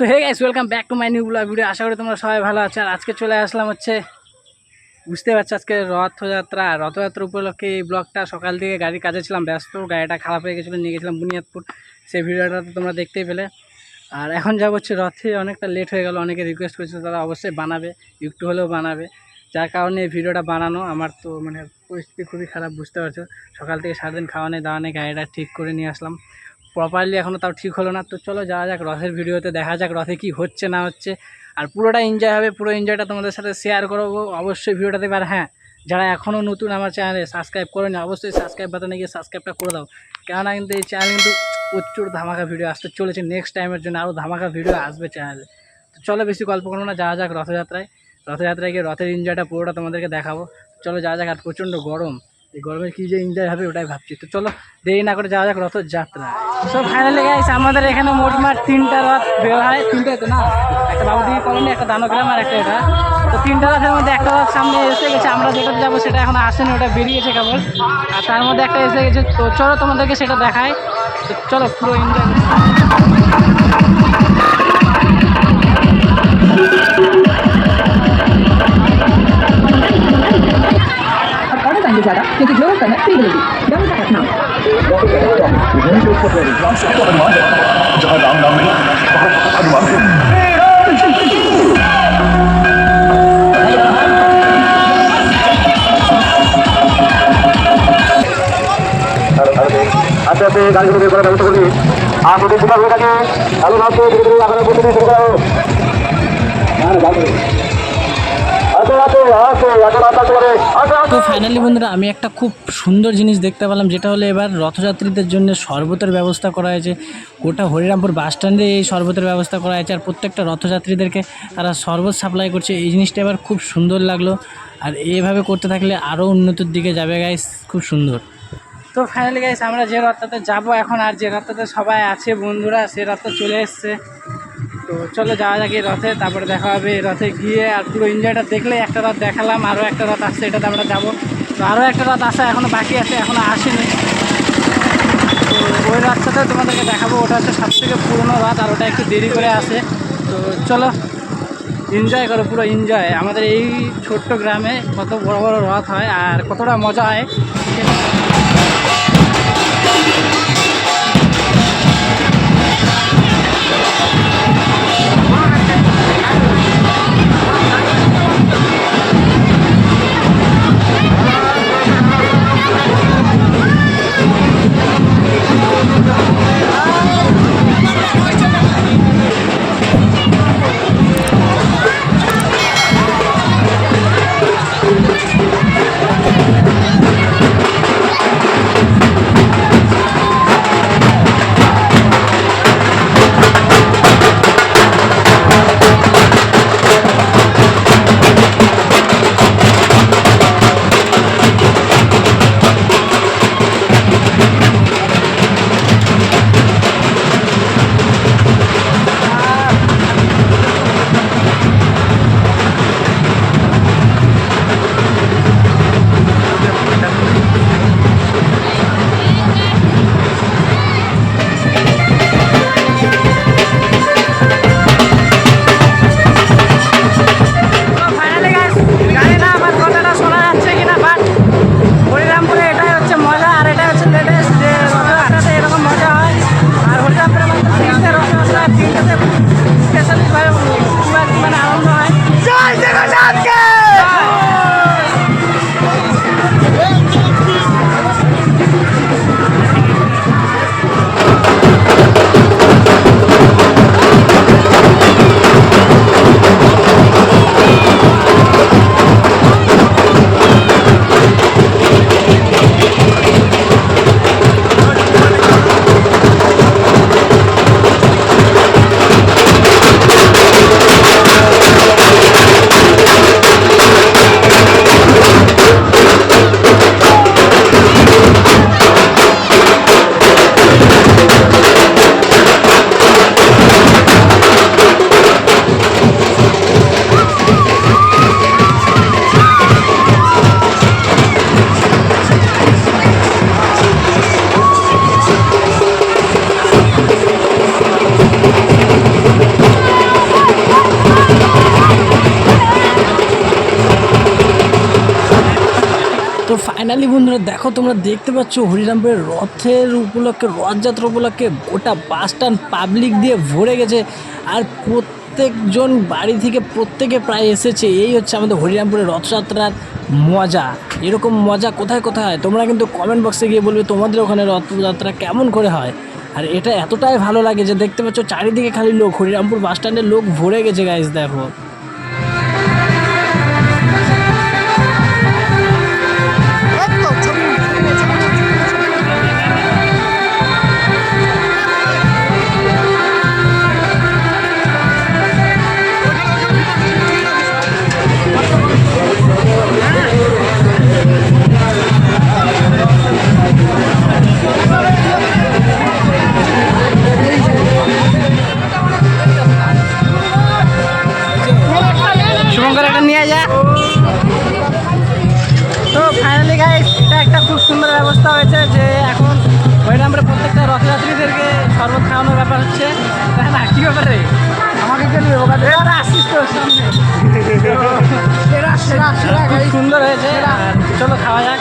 So hey guys welcome back to my new blog video আশা করি তোমরা সবাই ভালো আছো। আর আজকে চলে আসলাম হচ্ছে বুঝতে পারছ আজকে রথযাত্রা। রথযাত্রা উপলক্ষে এই ব্লগটা সকাল থেকে গাড়ির কাজে ছিলাম, ব্যস্ত। গাড়িটা খারাপ হয়ে গেছিল, নিয়ে গেছিলাম বুনিয়াদপুর। সেই ভিডিওটা তো তোমরা দেখতেই পেলে। আর এখন যা হচ্ছে রথে, অনেকটা লেট হয়ে গেল, অনেকে রিকোয়েস্ট করেছে তারা অবশ্যই বানাবে, একটু হলেও বানাবে। যার কারণে এই ভিডিওটা বানানো, আমার তো মানে পরিস্থিতি খুবই খারাপ, বুঝতে পারছ। সকাল থেকে সারাদিন খাওয়া নেই, দাওয়া নেই, গাড়িটা ঠিক করে নিয়ে আসলাম। প্রপারলি এখনও তাও ঠিক হলো না। তো চলো যাওয়া যাক, রথের ভিডিওতে দেখা যাক রথে কি হচ্ছে না হচ্ছে। আর পুরোটা এনজয় হবে, পুরো এনজয়টা তোমাদের সাথে শেয়ার করব অবশ্যই ভিডিওটা দেখবে আর হ্যাঁ যারা এখনও নতুন আমার চ্যানেলে সাবস্ক্রাইব করেনি, অবশ্যই সাবস্ক্রাইব বাটনে গিয়ে সাবস্ক্রাইবটা করে দাও। কেননা কিন্তু এই চ্যানেল কিন্তু প্রচুর ধামাকা ভিডিও আসতে চলেছে নেক্সট টাইমের জন্য আরও ধামাকা ভিডিও আসবে চ্যানেলে তো চলো বেশি গল্প করব না, যাওয়া যাক রথযাত্রায়। রথযাত্রায় গিয়ে রথের এনজয়টা পুরোটা তোমাদেরকে দেখাবো। চলো যাওয়া যাক, আর প্রচণ্ড গরম। এই গরমে কী যে এনজয় হবে ওটাই ভাবছি। তো চলো, দেরি না করে যাওয়া যাক রথযাত্রা। সো ফাইনালি গাইস আমাদের এখানে মোটমাট তিনটা রথ বের হয়। তিনটে তো না? একটা বাবুদিঘি কলোনি একটা দানগ্রাম আর একটা এটা। তো তিনটা রথের মধ্যে একটা রথ সামনে এসে গেছে, আমরা যেটাতে যাব সেটা এখন আসেনি, ওটা বেরিয়েছে কেবল। আর তার মধ্যে একটা এসে গেছে, তো চলো তোমাদেরকে সেটা দেখায় তো চলো, পুরো এনজয় কিন্তু গ্লোবাল ফিডেলিটি ব্যবস্থা এক নাম আস্তে আস্তে গাড়িগুলো বের করার ব্যবস্থা করবি আর যদি বিভাগ হয়ে থাকে আলু ভাবতে ধীরে ধীরে আপনারা প্রস্তুতি শুরু করা হোক তো ফাইনালি বন্ধুরা আমি একটা খুব সুন্দর জিনিস দেখতে পেলাম যেটা হলো এবার রথযাত্রীদের জন্য শরবতের ব্যবস্থা করা হয়েছে। গোটা হরিরামপুর বাস স্ট্যান্ডে এই শরবতের ব্যবস্থা করা হয়েছে আর প্রত্যেকটা রথযাত্রীদেরকে তারা শরবত সাপ্লাই করছে। এই জিনিসটা এবার খুব সুন্দর লাগল আর এইভাবে করতে থাকলে আরও উন্নতির দিকে যাবে গাইস খুব সুন্দর। তো ফাইনালি গাইস আমরা যে রথটাতে যাব এখন আর যে রথটাতে সবাই আছে বন্ধুরা সে রথটা চলে এসছে। তো চলো যাওয়া যাক এই রথে, তারপরে দেখা হবে রথে গিয়ে। আর পুরো এনজয়টা দেখলে একটা রথ দেখালাম আরও একটা রথ আসছে এটাতে আমরা যাব। তো আরও একটা রথ আসা এখনও বাকি আছে এখনও আসেনি। তো ওই রথটাতে তোমাদেরকে দেখাবো, ওটা হচ্ছে সব থেকে পুরোনো রথ আর ওটা একটু দেরি করে আসে তো চলো এনজয় করো, পুরো এনজয় আমাদের এই ছোট্ট গ্রামে কত বড় বড় রথ হয় আর কতটা মজা হয় সেটা ফাইনালি বন্ধুরা দেখো তোমরা দেখতে পাচ্ছ হরিরামপুরের রথের উপলক্ষে, রথযাত্রা উপলক্ষে গোটা বাস স্ট্যান্ড পাবলিক দিয়ে ভরে গেছে। আর প্রত্যেকজন বাড়ি থেকে প্রত্যেকে প্রায় এসেছে। এই হচ্ছে আমাদের হরিরামপুরের রথযাত্রার মজা। এরকম মজা কোথায় কোথায়? হয় তোমরা কিন্তু কমেন্ট বক্সে গিয়ে বলবে তোমাদের ওখানে রথযাত্রা কেমন করে হয়। আর এটা এতটাই ভালো লাগে যে দেখতে পাচ্ছ চারিদিকে খালি লোক। হরিরামপুর বাস স্ট্যান্ডে লোক ভরে গেছে গাইজ দেখো। যে এখন হরিরামপুরে প্রত্যেকটা রথযাত্রীদেরকে শরবত খাওয়ানোর ব্যাপার হচ্ছে। তাই না কী ব্যাপারে? আমাকে চলবে ওখানে এরা তোর সামনে। খুব সুন্দর হয়েছে। চলো খাওয়া যাক।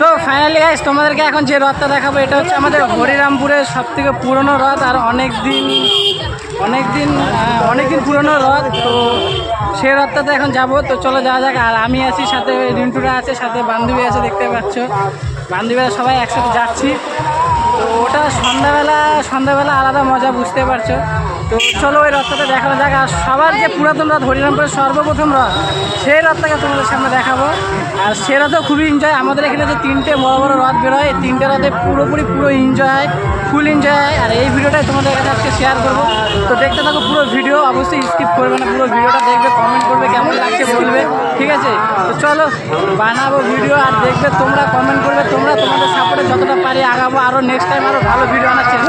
সো ফাইনালি গাইস তোমাদেরকে এখন যে রথটা দেখাবো এটা হচ্ছে আমাদের হরিরামপুরের সব থেকে পুরনো রথ আর অনেক দিন অনেক দিন অনেক দিন পুরনো রথ। তো সেই রথটাতে এখন যাব, তো চলো যাওয়া যাক। আর আমি আছি সাথে রিন্টুরা আছে, সাথে বান্ধবী আছে, দেখতে পাচ্ছ। বান্ধবীরা সবাই একসাথে যাচ্ছি। তো ওটা সন্ধ্যাবেলা সন্ধ্যাবেলা আলাদা মজা, বুঝতে পারছ? তো চলো ওই রথটাতে দেখানো যাক। আর সবার যে পুরাতন রথ হরিরামপুরের সর্বপ্রথম রথ সেই রথটাকে তোমাদের সামনে দেখাবো। আর সে রথও খুবই এনজয় আমাদের এখানে যে তিনটে বড় বড় রথ বেরোয় তিনটে রথে পুরোপুরি পুরো এনজয় ফুল এনজয় হয়। আর এই ভিডিওটাই তোমাদের কাছে আজকে শেয়ার করব। তো দেখতে থাকো পুরো ভিডিও, অবশ্যই স্কিপ করবে না, পুরো ভিডিওটা দেখবে কমেন্ট করবে, কেমন লাগছে বলবে, ঠিক আছে? তো চলো, বানাবো ভিডিও, আর দেখবে তোমরা কমেন্ট করবে, তোমরা তোমাদের সাপোর্টে যতটা পারি আগাবো আরও নেক্সট টাইম আরও ভালো ভিডিও আনার চেষ্টা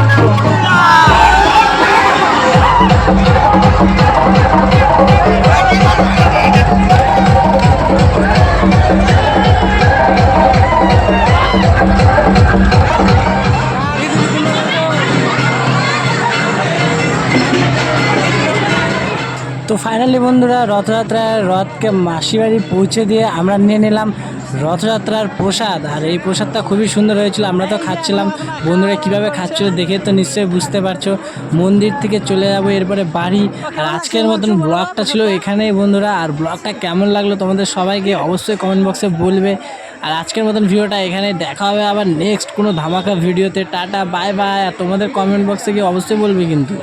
তো ফাইনালি বন্ধুরা রথযাত্রায় রথকে মাসি বাড়ি পৌঁছে দিয়ে আমরা নিয়ে নিলাম রথযাত্রার প্রসাদ। আর এই প্রসাদটা খুবই সুন্দর হয়েছিল, আমরা তো খাচ্ছিলাম। বন্ধুরা কীভাবে খাচ্ছিল দেখে তো নিশ্চয়ই বুঝতে পারছ। মন্দির থেকে চলে যাব, এরপরে বাড়ি। আর আজকের মতন ব্লগটা ছিল এখানেই বন্ধুরা। আর ব্লগটা কেমন লাগল তোমাদের সবাইকে অবশ্যই কমেন্ট বক্সে বলবে। আর আজকের মতন ভিডিওটা এখানে দেখা হবে আবার নেক্সট কোনো ধামাকা ভিডিওতে। টাটা বাই বাই আর তোমাদের কমেন্ট বক্সে গিয়ে অবশ্যই বলবে কিন্তু।